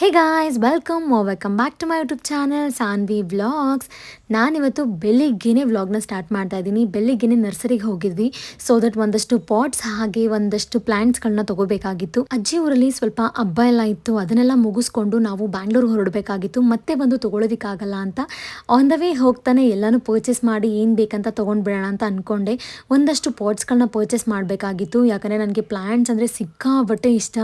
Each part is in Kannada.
Hey guys welcome welcome back to my YouTube channel Saanvi vlogs ನಾನಿವತ್ತು ಬೆಳಿಗ್ಗೆನೇ ವ್ಲಾಗ್ನ ಸ್ಟಾರ್ಟ್ ಮಾಡ್ತಾ ಇದ್ದೀನಿ. ಬೆಳಿಗ್ಗೆನೆ ನರ್ಸರಿಗೆ ಹೋಗಿದ್ವಿ. ಸೊ ದಟ್ ಒಂದಷ್ಟು ಪಾಟ್ಸ್ ಹಾಗೆ ಒಂದಷ್ಟು ಪ್ಲ್ಯಾಂಟ್ಸ್ಗಳನ್ನ ತೊಗೋಬೇಕಾಗಿತ್ತು. ಅಜ್ಜಿ ಊರಲ್ಲಿ ಸ್ವಲ್ಪ ಹಬ್ಬ ಎಲ್ಲ ಇತ್ತು. ಅದನ್ನೆಲ್ಲ ಮುಗಿಸ್ಕೊಂಡು ನಾವು ಬ್ಯಾಂಗ್ಳೂರ್ ಹೊರಡಬೇಕಾಗಿತ್ತು. ಮತ್ತೆ ಬಂದು ತೊಗೊಳೋದಕ್ಕಾಗಲ್ಲ ಅಂತ ಆನ್ ದ ವೇ ಹೋಗ್ತಾನೆ ಎಲ್ಲನೂ ಪರ್ಚೇಸ್ ಮಾಡಿ ಏನು ಬೇಕಂತ ತೊಗೊಂಡ್ಬಿಡೋಣ ಅಂತ ಅಂದ್ಕೊಂಡೆ ಒಂದಷ್ಟು ಪಾಟ್ಸ್ಗಳನ್ನ ಪರ್ಚೇಸ್ ಮಾಡಬೇಕಾಗಿತ್ತು. ಯಾಕಂದರೆ ನನಗೆ ಪ್ಲ್ಯಾಂಟ್ಸ್ ಅಂದರೆ ಸಿಕ್ಕಾಬಟ್ಟೆ ಇಷ್ಟ.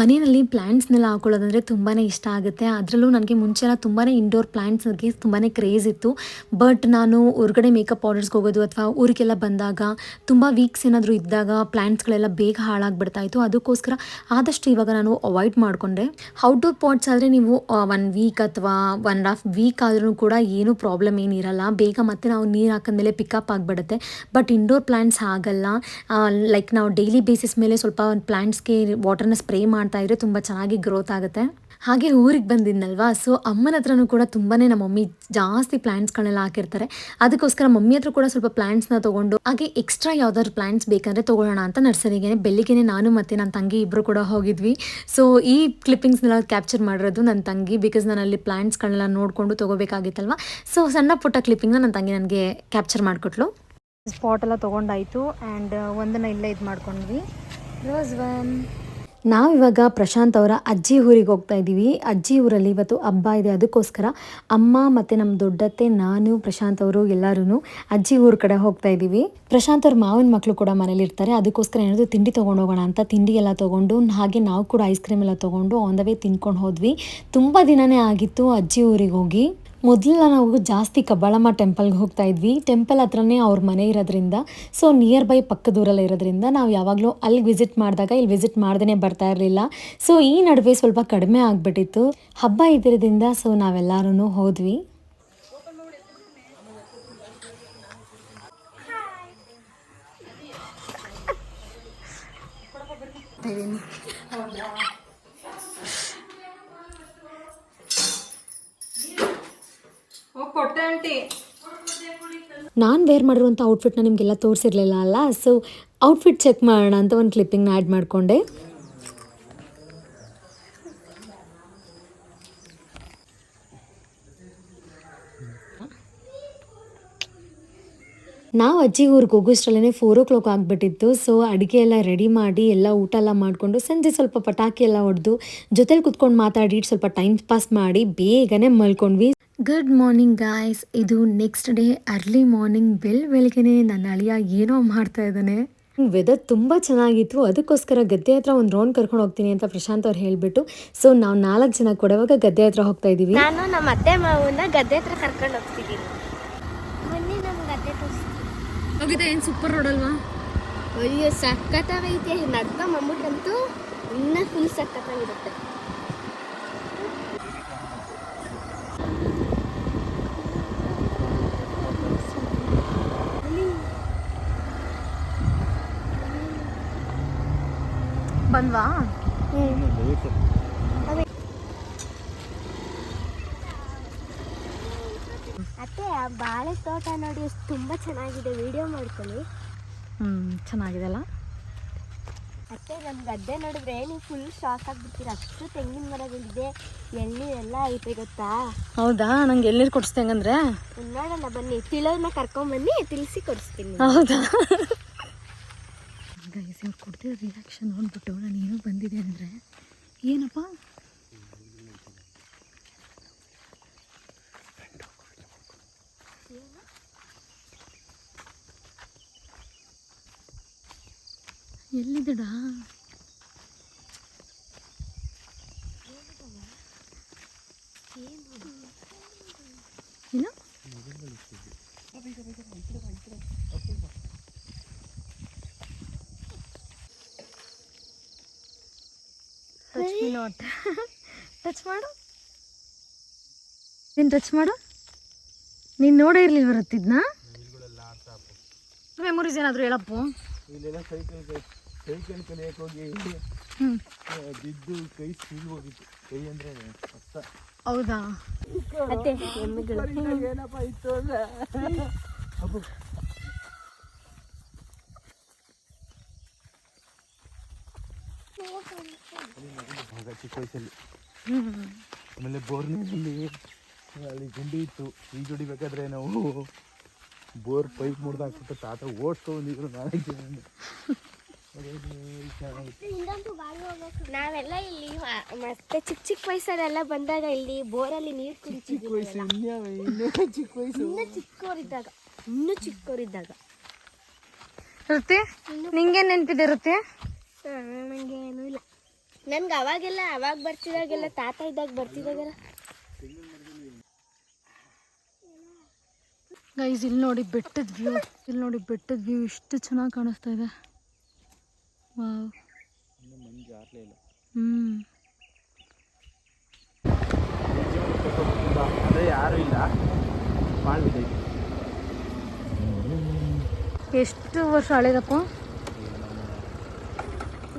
ಮನೆಯಲ್ಲಿ ಪ್ಲ್ಯಾಂಟ್ಸ್ನೆಲ್ಲ ಹಾಕೊಳ್ಳೋದಂದರೆ ತುಂಬಾ ಇಷ್ಟ ಆಗುತ್ತೆ. ಅದರಲ್ಲೂ ನನಗೆ ಮುಂಚೆಲ್ಲ ತುಂಬಾ ಇಂಡೋರ್ ಪ್ಲ್ಯಾಂಟ್ಸ್ಗೆ ತುಂಬಾ ಕ್ರೇಜ್ ಇತ್ತು. ಬಟ್ ನಾನು ಹೊರಗಡೆ ಮೇಕಪ್ ಪೌಡರ್ಸ್ಗೆ ಹೋಗೋದು ಅಥವಾ ಊರಿಗೆಲ್ಲ ಬಂದಾಗ, ತುಂಬ ವೀಕ್ಸ್ ಏನಾದರೂ ಇದ್ದಾಗ ಪ್ಲ್ಯಾಂಟ್ಸ್ಗಳೆಲ್ಲ ಬೇಗ ಹಾಳಾಗ್ಬಿಡ್ತಾ ಇತ್ತು. ಅದಕ್ಕೋಸ್ಕರ ಆದಷ್ಟು ಇವಾಗ ನಾನು ಅವಾಯ್ಡ್ ಮಾಡಿಕೊಂಡೆ. ಔಟ್ಡೋರ್ ಪಾಟ್ಸ್ ಆದರೆ ನೀವು ಒನ್ ವೀಕ್ ಅಥವಾ ಒನ್ ಹಾಫ್ ವೀಕ್ ಆದ್ರೂ ಕೂಡ ಏನೂ ಪ್ರಾಬ್ಲಮ್ ಏನಿರಲ್ಲ ಬೇಗ ಮತ್ತೆ ನಾವು ನೀರು ಹಾಕಿದ್ಮೇಲೆ ಪಿಕಪ್ ಆಗಿಬಿಡುತ್ತೆ. ಬಟ್ ಇಂಡೋರ್ ಪ್ಲ್ಯಾಂಟ್ಸ್ ಆಗಲ್ಲ ಲೈಕ್ ನಾವು ಡೈಲಿ ಬೇಸಿಸ್ ಮೇಲೆ ಸ್ವಲ್ಪ ಪ್ಲ್ಯಾಂಟ್ಸ್ಗೆ ವಾಟರ್ನ ಸ್ಪ್ರೇ ಮಾಡ್ತಾ ಇದ್ರೆ ತುಂಬ ಚೆನ್ನಾಗಿ ಗ್ರೋತ್ ಆಗುತ್ತೆ. ಹಾಗೆ ಊರಿಗೆ ಬಂದಿದ್ನಲ್ವಾ? ಸೊ ಅಮ್ಮನ ಹತ್ರನೂ ಕೂಡ ತುಂಬಾ ನಮ್ಮ ಮಮ್ಮಿ ಜಾಸ್ತಿ ಪ್ಲ್ಯಾಂಟ್ಸ್ಗಳನ್ನೆಲ್ಲ ಹಾಕಿರ್ತಾರೆ. ಅದಕ್ಕೋಸ್ಕರ ಮಮ್ಮಿ ಹತ್ರ ಕೂಡ ಸ್ವಲ್ಪ ಪ್ಲ್ಯಾಂಟ್ಸ್ನ ತೊಗೊಂಡು, ಹಾಗೆ ಎಕ್ಸ್ಟ್ರಾ ಯಾವ್ದಾದ್ರು ಪ್ಲ್ಯಾಂಟ್ಸ್ ಬೇಕಂದರೆ ತೊಗೊಳ್ಳೋಣ ಅಂತ ನರ್ಸರಿಗೆ. ಬೆಳಿಗ್ಗೆನೆ ನಾನು ಮತ್ತು ನನ್ನ ತಂಗಿ ಇಬ್ಬರು ಕೂಡ ಹೋಗಿದ್ವಿ. ಸೊ ಈ ಕ್ಲಿಪ್ಪಿಂಗ್ಸ್ನೆಲ್ಲ ಕ್ಯಾಪ್ಚರ್ ಮಾಡಿರೋದು ನನ್ನ ತಂಗಿ ಬಿಕಾಸ್ ನಾನು ಅಲ್ಲಿ ಪ್ಲ್ಯಾಂಟ್ಸ್ಗಳನ್ನೆಲ್ಲ ನೋಡಿಕೊಂಡು ತೊಗೋಬೇಕಾಗಿತ್ತಲ್ವ? ಸೊ ಸಣ್ಣ ಪುಟ್ಟ ಕ್ಲಿಪ್ಪಿಂಗ್ನ ನನ್ನ ತಂಗಿ ನನಗೆ ಕ್ಯಾಪ್ಚರ್ ಮಾಡಿಕೊಟ್ಲು. ಸ್ಪಾಟ್ ಎಲ್ಲ ತೊಗೊಂಡಾಯಿತು. ಆ್ಯಂಡ್ ಒಂದನ್ನು ಇಲ್ಲೇ ಇದು ಮಾಡ್ಕೊಂಡ್ವಿ. ರೋಸ್ ಒನ್ ನಾವಿವಾಗ ಪ್ರಶಾಂತ್ ಅವರ ಅಜ್ಜಿ ಊರಿಗೆ ಹೋಗ್ತಾ ಇದ್ದೀವಿ. ಅಜ್ಜಿ ಊರಲ್ಲಿ ಇವತ್ತು ಹಬ್ಬ ಇದೆ. ಅದಕ್ಕೋಸ್ಕರ ಅಮ್ಮ ಮತ್ತು ನಮ್ಮ ದೊಡ್ಡತ್ತೆ ನಾನು, ಪ್ರಶಾಂತ್ ಅವರು ಎಲ್ಲರೂ ಅಜ್ಜಿ ಊರ ಕಡೆ ಹೋಗ್ತಾ ಇದ್ದೀವಿ. ಪ್ರಶಾಂತ್ ಅವ್ರ ಮಾವಿನ ಮಕ್ಕಳು ಕೂಡ ಮನೇಲಿ ಇರ್ತಾರೆ. ಅದಕ್ಕೋಸ್ಕರ ಏನಾದರೂ ತಿಂಡಿ ತೊಗೊಂಡು ಹೋಗೋಣ ಅಂತ ತಿಂಡಿ ಎಲ್ಲ ತೊಗೊಂಡು, ಹಾಗೆ ನಾವು ಕೂಡ ಐಸ್ ಕ್ರೀಮ್ ಎಲ್ಲ ತೊಗೊಂಡು ಆನ್ ದ ವೇ ತಿನ್ಕೊಂಡು ಹೋದ್ವಿ. ತುಂಬ ದಿನವೇ ಆಗಿತ್ತು ಅಜ್ಜಿ ಊರಿಗೆ ಹೋಗಿ. ಮೊದಲೆಲ್ಲ ನಾವು ಜಾಸ್ತಿ ಕಬ್ಬಾಳಮ್ಮ ಟೆಂಪಲ್ಗೆ ಹೋಗ್ತಾ ಇದ್ವಿ. ಟೆಂಪಲ್ ಹತ್ರನೇ ಅವ್ರ ಮನೆ ಇರೋದ್ರಿಂದ, ಸೊ ನಿಯರ್ ಬೈ ಪಕ್ಕದೂರಲ್ಲಿ ಇರೋದ್ರಿಂದ ನಾವು ಯಾವಾಗಲೂ ಅಲ್ಲಿ ವಿಸಿಟ್ ಮಾಡಿದಾಗ ಇಲ್ಲಿ ವಿಸಿಟ್ ಮಾಡ್ದೇ ಬರ್ತಾ ಇರಲಿಲ್ಲ. ಸೊ ಈ ನಡುವೆ ಸ್ವಲ್ಪ ಕಡಿಮೆ ಆಗಿಬಿಟ್ಟಿತ್ತು. ಹಬ್ಬ ಇದ್ದಿರೋದ್ರಿಂದ ಸೊ ನಾವೆಲ್ಲರೂ ಹೋದ್ವಿ. ನಾನು ವೇರ್ ಮಾಡಿರುವಂಥ ಔಟ್ಫಿಟ್ನ ನಿಮಗೆಲ್ಲ ತೋರಿಸಿರ್ಲಿಲ್ಲ ಅಲ್ಲ? ಸೊ ಔಟ್ಫಿಟ್ ಚೆಕ್ ಮಾಡೋಣ ಅಂತ ಒಂದು ಕ್ಲಿಪ್ಪಿಂಗ್ನ ಆ್ಯಡ್ ಮಾಡಿಕೊಂಡೆ. ನಾವು ಅಜ್ಜಿ ಊರಿಗೆ ಹೋಗೋಷ್ಟರಲ್ಲೇ ಫೋರ್ ಓ ಕ್ಲಾಕ್ ಆಗಿಬಿಟ್ಟಿತ್ತು. ಸೊ ಅಡುಗೆ ಎಲ್ಲ ರೆಡಿ ಮಾಡಿ, ಎಲ್ಲ ಊಟ ಎಲ್ಲ ಮಾಡಿಕೊಂಡು ಸಂಜೆ ಸ್ವಲ್ಪ ಪಟಾಕಿ ಎಲ್ಲ ಹೊಡೆದು ಜೊತೆಲಿ ಕುತ್ಕೊಂಡು ಮಾತಾಡಿ, ಸ್ವಲ್ಪ ಟೈಮ್ ಪಾಸ್ ಮಾಡಿ ಬೇಗನೆ ಮಲ್ಕೊಂಡ್ವಿ. ಗುಡ್ ಮಾರ್ನಿಂಗ್ ಗಾಯ್ಸ್ ಇದು next day early morning bell ಬೆಳಗ್ಗೆನೆ ನನ್ನ ಅಳಿಯ ಏನೋ ಮಾಡ್ತಾ ಇದ್ದಾನೆ. ವೆದರ್ ತುಂಬ ಚೆನ್ನಾಗಿತ್ತು. ಅದಕ್ಕೋಸ್ಕರ ಗದ್ದೆ ಹತ್ರ ಒಂದು ರೌಂಡ್ ಕರ್ಕೊಂಡು ಹೋಗ್ತೀನಿ ಅಂತ ಪ್ರಶಾಂತ್ ಅವ್ರು ಹೇಳಿಬಿಟ್ಟು ಸೊ ನಾವು ನಾಲ್ಕು ಜನ ಕೊಡುವಾಗ ಗದ್ದೆ ಹತ್ರ ಹೋಗ್ತಾ ಇದ್ದೀವಿ ನಾನು ನಮ್ಮ ಅತ್ತೆ ಮಾವನ್ನ ಗದ್ದೆ ಹತ್ರ ಕರ್ಕೊಂಡು ಹೋಗ್ತಿದ್ದೀನಿ ಬನ್ನಿ ನಮ್ಮ ಗದ್ದೆ ಹೋಗಿದೆ ಏನು ಸೂಪರ್ ರೋಡ್ ಅಲ್ವಾ? ಅಯ್ಯೋ ಸಖತ್ತಾಗೈತೆ. ನಡ್ಕ ಮಮ್ಮಕ್ಕಂತೂ ಇನ್ನೂ ಫುಲ್ ಸಖತ್ತಾಗಿರುತ್ತೆ. ಬಂದ್ವಾ? ಅತ್ತೆ ಆ ಬಾಳೆ ತೋಟ ನೋಡಿ ಎಷ್ಟು ತುಂಬ ಚೆನ್ನಾಗಿದೆ. ವಿಡಿಯೋ ಮಾಡ್ಕೊಳ್ಳಿ ಹ್ಞೂ ಚೆನ್ನಾಗಿದೆ ಅಲ್ಲ ಅತ್ತೆ ನಮ್ಮ ಗದ್ದೆ ನೋಡಿದ್ರೆ ನೀವು ಫುಲ್ ಶಾಕ್ ಆಗ್ಬಿಡ್ತೀರ. ಅಷ್ಟು ತೆಂಗಿನ ಮರಗಳಿದೆ. ಎಳ್ನೀರೆಲ್ಲ ಐತೆ ಗೊತ್ತಾ? ಹೌದಾ? ನಂಗೆ ಎಳ್ನೀರು ಕೊಡಿಸ್ತೆ ಹಂಗಂದ್ರೆ ನೋಡೋಣ ಬನ್ನಿ. ತಿಳೋರ್ನ ಕರ್ಕೊಂಬನ್ನಿ ತಿಳಿಸಿ ಕೊಡಿಸ್ತೀನಿ. ಹೌದಾ? ಗೈಸ್ ಇವ್ರು ಕೊಡ್ತಿರೋ ರಿಯಾಕ್ಷನ್ ನೋಡಿಬಿಟ್ಟು ನಾನು ಏನೋ ಬಂದಿದೆ ಅಂದರೆ ಏನಪ್ಪ? ಎಲ್ಲಿದ್ದಡಾ? ಏನು ಟಚ್ ಮೀ ನಾಟ್ ಟಚ್ ಮಾಡು. ನೀನು ಟಚ್ ಮಾಡು. ನೀನು ನೋಡೇ ಇರ್ಲಿಲ್ವ ಬರುತ್ತಿದ್ನ ಮೆಮೊರೀಸ್ ಏನಾದರೂ ಹೇಳಪ್ಪು. ಇಲ್ಲೆಲ್ಲ ಸೈಕಲ್ ಸೈಕಲ್ ಕಲಿಯಕ್ಕೆ ಹೋಗಿ ಬಿದ್ದು ಕೈ ಸೀಲ್ ಹೋಗಿತ್ತು. ಕೈ ಅಂದ್ರೆ ಹತ್ತ ಹೌದಾ? ಅತ್ತೆ ಎಮ್ಮೆಗಳು ಏನಪ್ಪ ಇತ್ತು ಅಂದ್ರೆ ಅಬ್ಬು. ಆಗ ಚಿಕ್ಕ ವಯಸ್ಸಲ್ಲಿ ಆಮೇಲೆ ಬೋರ್ ನೀರಲ್ಲಿ ಅಲ್ಲಿ ಗುಂಡಿ ಇತ್ತು. ಜೋಡಿ ಬೇಕಾದ್ರೆ ನಾವು ಬೋರ್ ಪೈಪ್ ಮುಡ್ದು ಹಾಕ್ಬಿಟ್ಟು ತಾತ ಓಡಿಸ್ಕೊ ಬಂದಿದ್ರು ನಾಳೆ ನಾವೆಲ್ಲ ಇಲ್ಲಿ ಮತ್ತೆ ಚಿಕ್ಕ ಚಿಕ್ಕ ವಯಸ್ಸಲ್ಲೆಲ್ಲ ಬಂದಾಗ ಇಲ್ಲಿ ಬೋರಲ್ಲಿ ನೀರು ವಯಸ್ಸು ಚಿಕ್ಕ ವಯಸ್ಸು ಇನ್ನು ಚಿಕ್ಕವರಿದ್ದಾಗ ಇನ್ನು ಚಿಕ್ಕವರಿದ್ದಾಗ ಇರುತ್ತೆ ನಿಂಗೆ ನೆನಪಿದೆ ರುತಿ? ನನಗೆ ಏನೂ ಇಲ್ಲ ನನ್ಗೆ ಅವಾಗೆಲ್ಲ ಅವಾಗ ಬರ್ತಿದಾಗೆಲ್ಲ ತಾತ ಇದ್ದಾಗ ಬರ್ತಿದಾಗೆಲ್ಲ. ಗೈಸ್ ಇಲ್ಲಿ ನೋಡಿ ಬೆಟ್ಟದ ವ್ಯೂ ಇಲ್ಲಿ ನೋಡಿ ಬೆಟ್ಟದ ವ್ಯೂ ಇಷ್ಟು ಚೆನ್ನಾಗಿ ಕಾಣಿಸ್ತಾ ಇದೆ. ವಾವ್ ಹ್ಞೂ ಇಲ್ಲ ಹ್ಮ್. ಅದೇ ಯಾರು ಇಲ್ಲ ಎಷ್ಟು ವರ್ಷ ಹಳೇದಪ್ಪ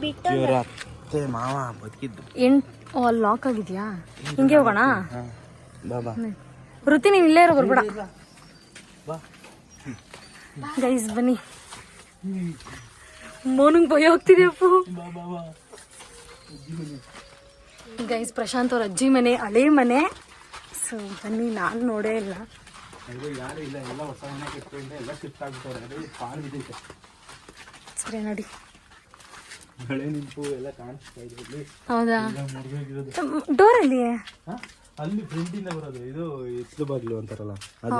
ಬಿಟ್ಟು ಇವರ ಅತ್ತೆ ಮಾವ ಬದುಕಿದ್ದು. ಎಂಟ್ ಅಲ್ಲಿ ಲಾಕ್ ಆಗಿದ್ಯಾ? ಹಿಂಗೆ ಹೋಗೋಣ? ಬಾ ಬಾಬಾ ವೃತ್ತಿ ನೀನು ಇಲ್ಲೇ ಇರೋ ಬರ್ಬೇಡ. ಗೈಸ್ ಬನ್ನಿ. ಮೋನಂಗ್ ಭಯ ಹೋಗ್ತಿದ್ಯಪ್ಪ ಗೈಸ್ ಪ್ರಶಾಂತ್ ಅವ್ರ ಅಜ್ಜಿ ಮನೆ ಹಳೆ ಮನೆ. ಸೊ ಬನ್ನಿ ನಾನು ನೋಡೇ ಇಲ್ಲ. ಸರಿ ನೋಡಿ. ಮಳೆ ನಿಂತು ಎಲ್ಲ ಕಾಣಿಸ್ತಾ ಇದೆ. ಇಲ್ಲಿ ಹೌದಾ? ಎಲ್ಲ ಮುರಿದೋಗಿರೋದು ಡೋರ್ ಅಲ್ಲಿ ಹಾ? ಅಲ್ಲಿ ಫ್ರಂಟಿಂದ ಬರೋದು. ಇದು ಇತ್ಲು ಬಾಗ್ಲು ಅಂತಾರಲ್ಲ ಅದು.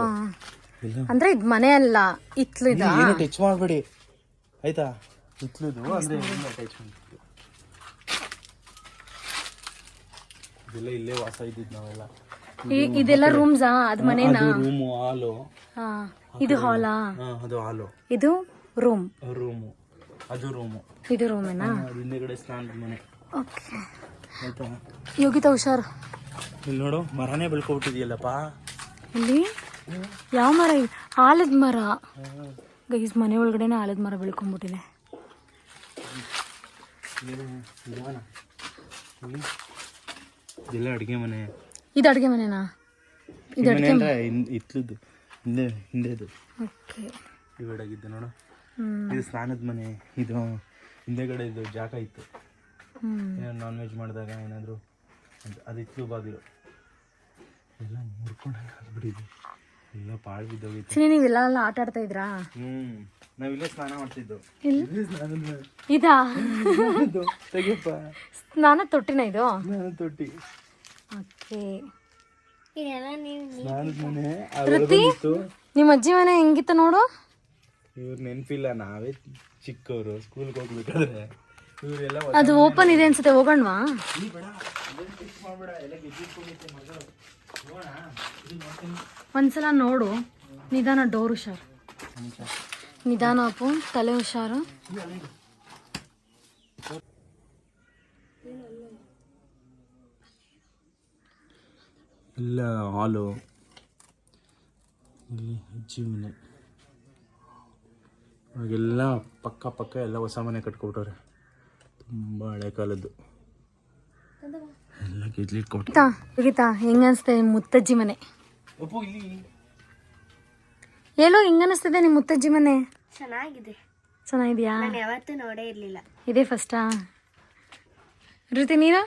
ಇಲ್ಲ. ಅಂದ್ರೆ ಇದ್ ಮನೆ ಅಲ್ಲ ಇತ್ಲು ಇದ? ಏನು ಟಚ್ ಮಾಡಬೇಡಿ. ಆಯ್ತಾ? ಇತ್ಲುದು ಅಂದ್ರೆ ಟಚ್ ಮಾಡ್ತಿದ್ವಿ ಇದೆಲ್ಲ ಇಲ್ಲೇ ವಾಸ ಇದ್ದಿದ್ದು ನಾವೆಲ್ಲ. ಈ- ಇದೆಲ್ಲ ರೂಮ್ಸಾ ಅದ್ ಮನೆನಾ? ಅದು ರೂಮು ಹಾಲು ಹಾ. ಇದು ಹಾಲಾ ಅದು ಹಾಲು ಇದು ರೂಮ್ ರೂಮು ಅದು ರೂಮು ಇದು ರೂಮೇನಾ ಹಿಂದೆಗಡೆ ಸ್ನಾನದ ಮನೆ. ಓಕೆ ಆಯ್ತಾ? ಯೋಗಿತಾ ಹುಷಾರ್? ಇಲ್ಲಿ ನೋಡು ಮರನೇ ಬೆಳ್ಕೊಬಿಟ್ಟಿದ್ಯಲ್ಲಪ್ಪ. ಇಲ್ಲಿ? ಯಾವ ಮರ ಇದೆ? ಆಲದ ಮರ. ಗೈಸ್ ಮನೆ ಒಳಗಡೆನೆ ಆಲದ ಮರ ಬೆಳ್ಕೊಂಬಿಟ್ಟಿದೆ. ಇದೆಲ್ಲ ಅಡುಗೆ ಮನೆ. ಇದು ಅಡುಗೆ ಮನೆನಾ? ಇದು ಮನೆ ಅಂದ್ರೆ ಹಿಂದ್- ಇತ್ಲದ್ದು ಹಿಂದೆ ಹಿಂದೆದು. ಓಕೆ ಇವಾಡಾಗಿದ್ದು ನೋಡು. ಇದು ಸ್ನಾನದ ಮನೆ. ಇದು ಹಿಂದೆಗಡೆ ಇದು ಜಾಗ ಇತ್ತು. ಏನೋ ಏನಾದ್ರು ನಾನ್ ವೆಜ್ ಮಾಡಿದಾಗ ಏನಾದರೂ ಅದಿತ್ತು ಬಾಗಿಲು. ಎಲ್ಲ ಮುರ್ಕೊಂಡಂಗೆ ಎಲ್ಲ ಪಾಳು ಬಿದ್ದೋಗಿತ್ತು. ನೀವೆಲ್ಲ ಎಲ್ಲ ಆಟ ಆಡ್ತಾ ಇದ್ರಾ? ಹ್ಞೂ ನಾವಿಲ್ಲ ಸ್ನಾನ ಮಾಡ್ತಿದ್ದು. ಇದಾ? ತೆಗಿಯಪ್ಪ. ಸ್ನಾನ ತೊಟ್ಟಿನ ಇದು? ಸ್ನಾನ ತೊಟ್ಟಿ. ಓಕೆ. ನೀವು ಸ್ನಾನದ ಮನೆ ನಿಮ್ಮ ಅಜ್ಜಿ ಮನೆ ಹೆಂಗಿತ್ತು ನೋಡು? ಇವ್ರು ನೆನಪಿಲ್ಲ ನಾವೇ ಚಿಕ್ಕವರು ಸ್ಕೂಲ್ಗೆ ಹೋಗ್ಬೇಕಾದ್ರೆ. ಇವರೆಲ್ಲ ಅದು ಓಪನ್ ಇದೆ ಅನ್ಸುತ್ತೆ ಹೋಗೋಣವಾ? ಒಂದ್ಸಲ ನೋಡು. ನಿಧಾನ ಡೋರ್ ಹುಷಾರು. ನಿಧಾನ ಅಪ್ಪು ತಲೆ ಹುಷಾರು. ಇಲ್ಲ ಹಾಲು. ಇಲ್ಲಿ ಅಜ್ಜಿ ಮನೆ. ಇವಾಗೆಲ್ಲ ಪಕ್ಕ ಪಕ್ಕ ಎಲ್ಲ ಹೊಸ ಮನೆ ಕಟ್ಕೊಬಿಟ್ಟವ್ರೆ. ತುಂಬ ಹಳೆ ಕಾಲದ್ದು. ಎಲ್ಲ ಗೆದ್ಲಿಟ್ಕೊಬಿಟ್ಟು ಗೀತಾ ಹೆಂಗ ಅನ್ಸ್ತೆ ನಿಮ್ ಮುತ್ತಜ್ಜಿ ಮನೆ? ಹೇಳು ಹೆಂಗ ಅನಿಸ್ತದೆ ನಿಮ್ಮ ಮುತ್ತಜ್ಜಿ ಮನೆ? ಚೆನ್ನಾಗಿದೆ. ಚೆನ್ನಾಗಿದ್ಯಾ? ನಾನು ಯಾವತ್ತೂ ನೋಡೇ ಇರಲಿಲ್ಲ. ಇದೇ ಫಸ್ಟಾ ಋತಿ ನೀನು?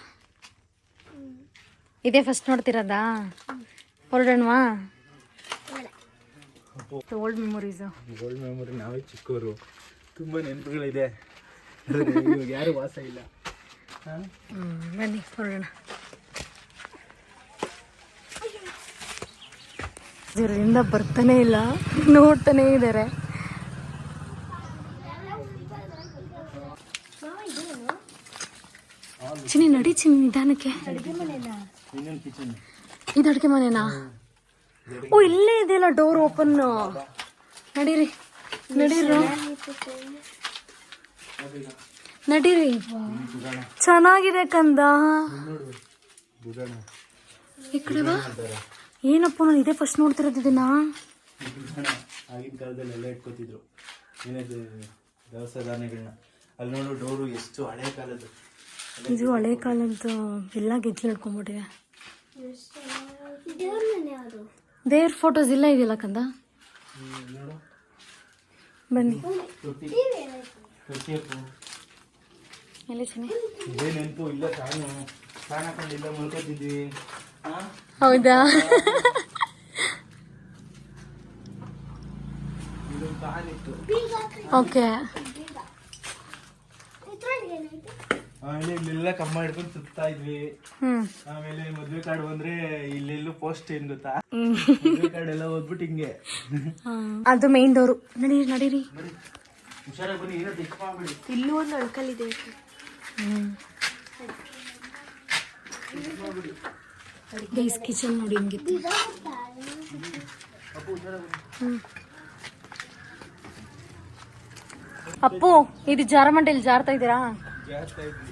ಇದೇ ಫಸ್ಟ್ ನೋಡ್ತಿರೋದಾ? ಹೊರಡೋಣವಾ? ಓಲ್ಡ್ ಮೆಮೊರೀಸ್ ಓಲ್ಡ್ ಮೆಮೊರಿ ನಾವೇ ಚಿಕ್ಕವರು. ತುಂಬ ನೆನಪುಗಳಿದೆ. ಇವಾಗ ಯಾರು ವಾಸ ಇಲ್ಲ. ಬನ್ನಿ ಹೊರಡೋಣ ಇದರಿಂದ ಬರ್ತಾನೆ ಇಲ್ಲ ನೋಡ್ತಾನೆ ಇದ್ದಾರೆ ಚಿನ್ನಿ ನಡಿ ಚಿನ್ನಿ ನಿಧಾನಕ್ಕೆ. ಇನ್ನೊಂದು ಕಿಚನ್ ಇದು ಅಡುಗೆ ಮನೆನಾ? ಓ ಇಲ್ಲೇ ಇದೆಯಲ್ಲ ಡೋರ್ ಓಪನ್ ನಡೀರಿ ನಡೀರಿ. ನಡೀರಿ. ಚೆನ್ನಾಗಿದೆ ಕಂದ. ಈ ಕಡೆ ಬಾ. ಏನಪ್ಪ ನಾನು ಇದೇ ಫಸ್ಟ್ ನೋಡ್ತಿರೋದು ಇದನ್ನ? ಆಗಿನ ಕಾಲದಲ್ಲಿ ಎಲ್ಲ ಇಟ್ಕೋತಿದ್ರು. ಏನಿದೆ ದವಸ ಧಾನ್ಯಗಳನ್ನ ಅಲ್ಲಿ ನೋಡು ಡೋರು ಎಷ್ಟು ಹಳೆ ಕಾಲದ್ದು. ಇದು ಹಳೆ ಕಾಲದ್ದು ಎಲ್ಲ ಗೆಜ್ಜೆ ಹಿಡ್ಕೊಂಡ್ಬಿಟ್ಟಿದೆ. ದೇವ್ರ ಫೋಟೋಸ್ ಇಲ್ಲ ಇದೆಯಲ್ಲ ಕಂದ? ಬನ್ನಿ. ಹೌದಾ? ತೊಟ್ಟಿ ಅಪ್ಪು ಎಲ್ಲಿ ಚಿನಿ ಇದೇ ನೆನಪು ಇಲ್ಲ ತಾನು ಫ್ಯಾನ್ ಹಾಕೊಂಡು ಇಲ್ಲ ಮುಳ್ಕೋತಿದ್ವಿ ಹಾ ಹೌದಾ ಇದೊಂದು ಫ್ಯಾನ್ ಇತ್ತು ಓಕೆ ಆಮೇಲೆ ಇಲ್ಲೆಲ್ಲ ಕಮ್ಮ ಹಿಡ್ಕೊಂಡು ಸುತ್ತಾ ಇದ್ವಿ. ಹ್ಮ್. ಆಮೇಲೆ ಮದ್ವೆ ಕಾರ್ಡ್ ಬಂದ್ರೆ ಇಲ್ಲೆಲ್ಲೂ ಪೋಸ್ಟ್ ಏನ್ ಗೊತ್ತಾ? ಮದ್ವೆ ಕಾರ್ಡ್ ಎಲ್ಲ ಓದ್ಬಿಟ್ಟು ಹಿಂಗೆ. ಅದು ಮೇನ್ ಡೋರು ನಡೀರಿ. ನಡೀರಿ ಹುಷಾರಾಗಿ ಬನ್ನಿ ಏನೋ ದಿಕ್ಕ ಮಾಡ್ಬಿಡಿ ಇಲ್ಲೂ ಒಂದು ಅಳ್ಕಲ್ ಇದೆ ಗೈಸ್ ಕಿಚನ್ ನೋಡಿ ಹಿಂಗಿತ್ತು ಅಪ್ಪು ಇದು ಜಾರಮಂಡೆಯಲ್ಲಿ ಜಾರ್ತಾ ಇದ್ದೀರಾ? ಜಾರ್ತಾ ಇದ್ವಿ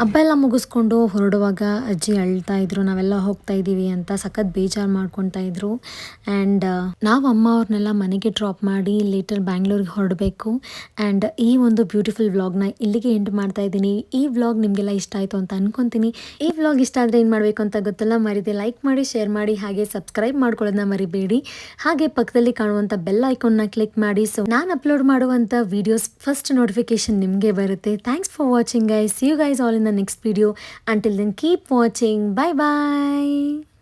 ಹಬ್ಬ ಎಲ್ಲ ಮುಗಿಸ್ಕೊಂಡು ಹೊರಡುವಾಗ ಅಜ್ಜಿ ಅಳ್ತಾ ಇದ್ರು, ನಾವೆಲ್ಲ ಹೋಗ್ತಾ ಇದ್ದೀವಿ ಅಂತ ಸಖತ್ ಬೇಜಾರು ಮಾಡ್ಕೊತಾ ಇದ್ರು. ಆ್ಯಂಡ್ ನಾವು ಅಮ್ಮ ಅವ್ರನ್ನೆಲ್ಲ ಮನೆಗೆ ಡ್ರಾಪ್ ಮಾಡಿ ಲೇಟರ್ ಬ್ಯಾಂಗ್ಳೂರಿಗೆ ಹೊರಡಬೇಕು. ಆ್ಯಂಡ್ ಈ ಒಂದು ಬ್ಯೂಟಿಫುಲ್ ವ್ಲಾಗ್ನ ಇಲ್ಲಿಗೆ ಎಂಡ್ ಮಾಡ್ತಾ ಇದ್ದೀನಿ. ಈ ವ್ಲಾಗ್ ನಿಮಗೆಲ್ಲ ಇಷ್ಟ ಆಯಿತು ಅಂತ ಅನ್ಕೊತೀನಿ. ಈ ವ್ಲಾಗ್ ಇಷ್ಟ ಆದರೆ ಏನು ಮಾಡಬೇಕು ಅಂತ ಗೊತ್ತಲ್ಲ, ಮರಿದೆ ಲೈಕ್ ಮಾಡಿ ಶೇರ್ ಮಾಡಿ, ಹಾಗೆ ಸಬ್ಸ್ಕ್ರೈಬ್ ಮಾಡ್ಕೊಳ್ಳೋದನ್ನ ಮರಿಬೇಡಿ. ಹಾಗೆ ಪಕ್ಕದಲ್ಲಿ ಕಾಣುವಂಥ ಬೆಲ್ ಐಕಾನ್ನ ಕ್ಲಿಕ್ ಮಾಡಿ. ಸೊ ನಾನು ಅಪ್ಲೋಡ್ ಮಾಡುವಂಥ ವೀಡಿಯೋಸ್ ಫಸ್ಟ್ ನೋಟಿಫಿಕೇಶನ್ ನಿಮಗೆ ಬರುತ್ತೆ. Thanks for watching guys you guys all in the next video. Until then, keep watching. Bye bye.